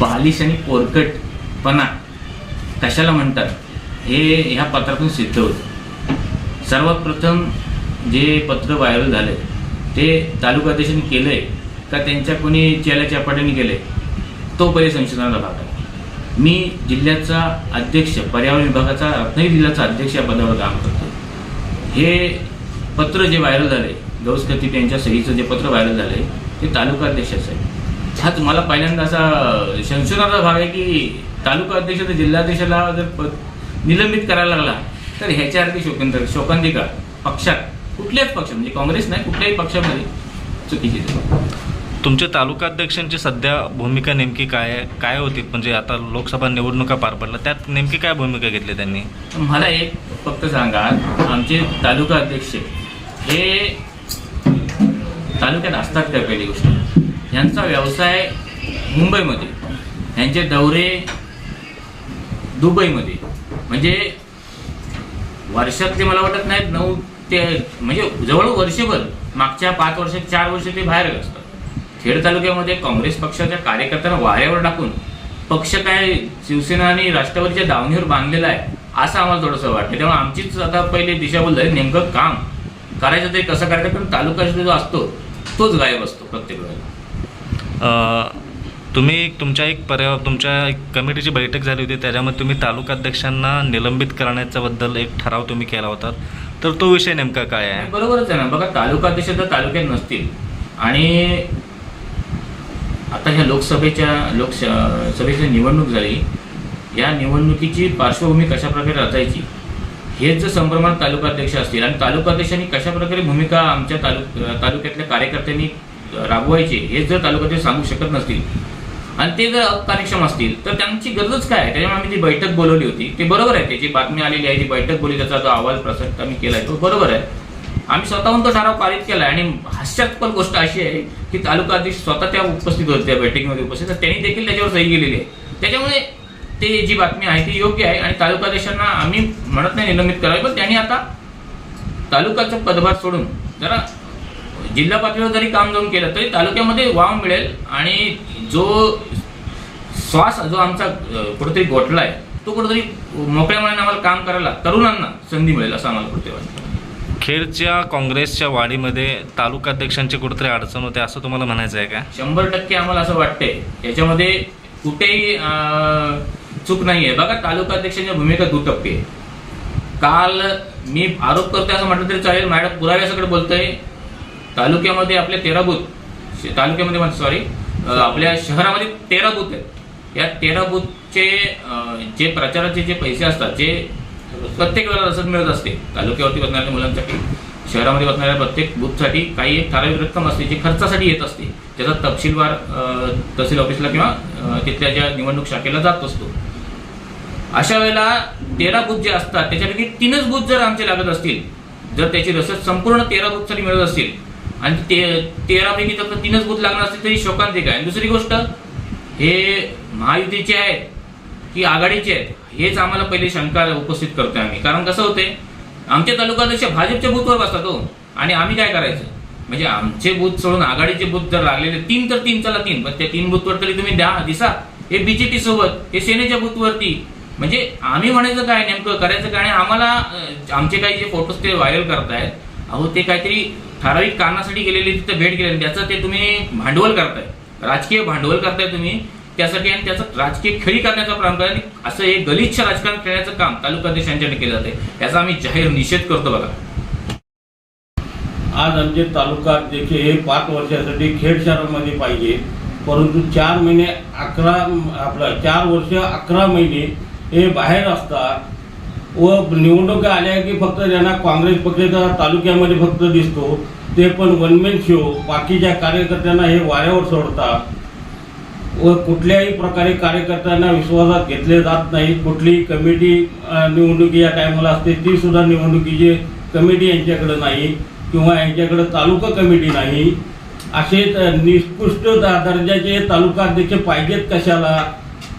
बालिश आणि पोरकटपणा कशाला म्हणतात? हे ह्या पत्रातून सिद्ध होतं. सर्वात प्रथम जे पत्र व्हायरल झाले ते तालुकाध्यक्षांनी केलं आहे का त्यांच्या कोणी चेल्या चपाट्याने केले तो पहिले संशोधनाचा भाग आहे. मी जिल्ह्याचा अध्यक्ष पर्यावरण विभागाचा रत्नागिरी जिल्ह्याचा अध्यक्ष या पदावर काम करतो हे पत्र जे व्हायरल झाले गौस खतीप यांच्या सहीचं जे पत्र व्हायरल झालं आहे ते तालुका अध्यक्षाचं आहे हाच मला पहिल्यांदा असा संशोधनाचा भाग आहे की तालुका अध्यक्ष तर जिल्हाध्यक्षाला जर निलंबित करायला लागला तर ह्याच्यासारखी शोकंत शोकांतिका पक्षात कुठल्याच पक्ष म्हणजे काँग्रेस नाही कुठल्याही पक्षामध्ये चुकीची. तुमच्या तालुकाध्यक्षांची सध्या भूमिका नेमकी काय काय होती? म्हणजे आता लोकसभा निवडणुका पार पडल्या त्यात नेमकी काय भूमिका घेतली त्यांनी? मला एक फक्त सांगा आमचे तालुका अध्यक्ष हे तालुक्यात असतात काय पहिली गोष्ट? यांचा व्यवसाय मुंबईमध्ये यांचे दौरे दुबईमध्ये. म्हणजे वर्षातले मला वाटत नाहीत नऊ ते म्हणजे जवळ वर्षभर मागच्या पाच वर्ष चार वर्ष ते बाहेर असतात. खेड तालुक्यामध्ये काँग्रेस पक्षाच्या कार्यकर्त्यांना वाऱ्यावर टाकून पक्ष काय शिवसेना आणि राष्ट्रवादीच्या दावणीवर बांधलेला आहे असं आम्हाला थोडंसं वाटतं. त्यामुळे आमचीच आता पहिले दिशाभूल झाली नेमकं काम करायचं ते कसं करायचं पण तालुका जो असतो तोच गायब असतो प्रत्येक वेळेला. तुम्ही एक तुमच्या एक पर्या तुमच्या एक कमिटीची बैठक झाली होती त्याच्यामध्ये तुम्ही तालुकाध्यक्षांना निलंबित करण्याच्याबद्दल एक ठराव तुम्ही केला होता. तर तो विषय नेमका काय आहे? बरोबरच आहे ना. बघा तालुका अध्यक्ष तर तालुक्यात नसतील. आणि आता ह्या लोकसभेच्या लोकसभेची निवडणूक झाली. या निवडणुकीची पार्श्वभूमी कशाप्रकारे रचायची? हेच जर संभ्रमात तालुकाध्यक्ष असतील आणि तालुका अध्यक्षांनी कशाप्रकारे भूमिका आमच्या तालुक तालुक्यातल्या कार्यकर्त्यांनी राबवायचे हे जर तालुक्यातील सांगू शकत नसतील आणि ते जर अकार्यक्षम असतील तर त्यांची गरजच काय आहे? त्याच्यामुळे आम्ही ती बैठक बोलवली होती ते बरोबर आहे. त्याची बातमी आलेली आहे जी बैठक बोलली त्याचा जो अहवाल प्रसंग आम्ही केलाय तो बरोबर आहे. आम्ही स्वतःहून तो ठराव पारित केला आणि हास्यास्पद गोष्ट अशी आहे की तालुका अध्यक्ष स्वतः त्या उपस्थित होते त्या बैठकीमध्ये उपस्थित. तर त्यांनी देखील त्याच्यावर सही केलेली आहे. त्याच्यामुळे ते जी बातमी आहे ती योग्य आहे. आणि तालुका अध्यक्षांना आम्ही म्हणत नाही निलंबित करावे. पण त्यांनी आता तालुकाचा पदभार सोडून जरा जिल्हा पातळीवर जरी काम जाऊन केलं तरी तालुक्यामध्ये वाव मिळेल आणि जो श्वास जो आमचा कुठेतरी गोठला आहे तो कुठेतरी मोकळ्या मनाने आम्हाला काम करायला तरुणांना संधी मिळेल असं आम्हाला कुठे वाटतं. खेडच्या काँग्रेसच्या वाढीमध्ये तालुकाध्यक्षांची कुठेतरी अडचण होते असं तुम्हाला म्हणायचं आहे का? शंभर टक्के आम्हाला असं वाटतंय. याच्यामध्ये कुठेही चूक नाहीये. बघा तालुका अध्यक्षांची भूमिका दुटप्पी आहे काल मी आरोप करतोय असं म्हटलं तरी चालेल. मॅडम पुराव्यासकडे बोलतोय. तालुक्यामध्ये आपले तेरा बूथ. तालुक्यामध्ये सॉरी. आपल्या शहरामध्ये तेरा बूथ आहेत. या तेरा बूथचे जे प्रचाराचे जे पैसे असतात जे प्रत्येक वेळेला रसद मिळत असते तालुक्यावरती बसणाऱ्या मुलांसाठी शहरामध्ये बसणाऱ्या प्रत्येक बूथसाठी काही एक ठराविक रक्कम असते जी खर्चासाठी येत असते. त्याचा तपशीलवार तहसील ऑफिसला किंवा तिथल्या ज्या निवडणूक शाखेला जात असतो. अशा वेळेला तेरा बूथ जे असतात त्याच्यापैकी तीनच बूथ जर आमचे लागत असतील जर त्याची रसद संपूर्ण तेरा बूथसाठी मिळत असतील आणि ते तेरापैकी फक्त तीनच बूथ लागणार असतील तरी शोकांतिक आहे. दुसरी गोष्ट हे महायुतीचे आहेत की आघाडीचे आहेत हेच आम्हाला पहिले शंका उपस्थित करतोय आम्ही. कारण कसं होते आमचे तालुकाध्यक्ष भाजपच्या बूथवर बसतात हो. आणि आम्ही काय करायचं? म्हणजे आमचे बूथ सोडून आघाडीचे बूथ जर लागलेले तीन तर तीन चला तीन. पण त्या तीन बूथवर तरी तुम्ही द्या दिसा. हे बीजेपी सोबत हे सेनेच्या बूथवरती. म्हणजे आम्ही म्हणायचं काय नेमकं करायचं काय आणि आम्हाला आमचे काही जे फोटोज ते व्हायरल करतायत अहो ते काहीतरी ठराविक कारणासाठी गेलेले तिथं भेट गेलेली. त्याचं ते तुम्ही भांडवल करताय. राजकीय भांडवल करताय तुम्ही. त्यासाठी आणि त्याचं राजकीय खेळी करण्याचा प्रयत्न आणि असं एक गलिच्छ राजकारण खेळण्याचं काम तालुका तालुकाध्यक्षांच्याकडे केलं जाते याचा आम्ही जाहीर निषेध करतो बघा. आज आमचे तालुका अध्यक्ष हे पाच वर्षासाठी खेड शहरामध्ये पाहिजे. परंतु चार महिने अकरा आपलं चार वर्ष अकरा महिने हे बाहेर असतात. व निवडणुका आल्या की फक्त ज्यांना काँग्रेस पक्षाचा तालुक्यामध्ये फक्त दिसतो ते पण वनमेन शो बाकीच्या कार्यकर्त्यांना हे वाऱ्यावर सोडतात व कुठल्याही प्रकारे कार्यकर्त्यांना विश्वासात घेतले जात नाही. कुठलीही कमिटी निवडणुकी या टायमाला असते ती सुद्धा निवडणुकीची कमिटी यांच्याकडे नाही किंवा यांच्याकडे तालुका कमिटी नाही. असे निष्कृष्ट दर्जाचे तालुका अध्यक्ष पाहिजेत कशाला?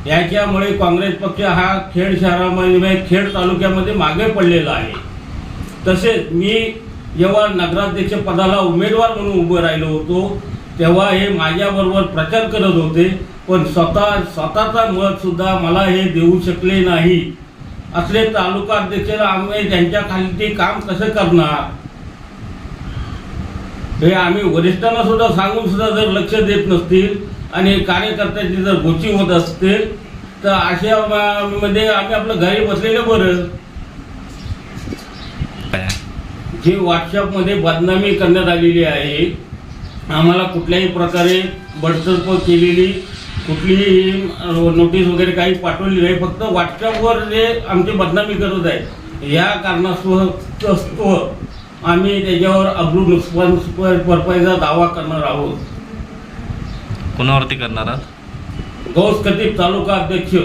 याच्यामुळे काँग्रेस पक्ष हा खेड शहरामध्ये खेड तालुक्यामध्ये मागे पडलेला आहे. तसेच मी जेव्हा नगराध्यक्ष पदाला उमेदवार म्हणून उभं राहिलो होतो तेव्हा हे माझ्याबरोबर प्रचार करत होते पण स्वतः स्वतःचा मतसुद्धा मला हे देऊ शकले नाही. असले तालुका अध्यक्ष आम्ही त्यांच्या खाली ते काम कसं करणार? हे आम्ही वरिष्ठांना सुद्धा सांगून सुद्धा जर लक्ष देत नसतील आणि कार्यकर्त्यांची जर गोची होत असतील तर अशा मध्ये आम्ही आपलं घरी बसलेलं बरं. काय जी व्हॉट्सअपमध्ये बदनामी करण्यात आलेली आहे आम्हाला कुठल्याही प्रकारे बडतर्फ केलेली कुठलीही नोटीस वगैरे काही पाठवली नाही. फक्त व्हॉट्सअपवर जे आमची बदनामी करत आहे या कारणास्तव आम्ही त्याच्यावर अब्रू नुकसान भरपाईचा दावा करणार आहोत. कोणावरती करणार आहात? गौस खतीब तालुका अध्यक्ष.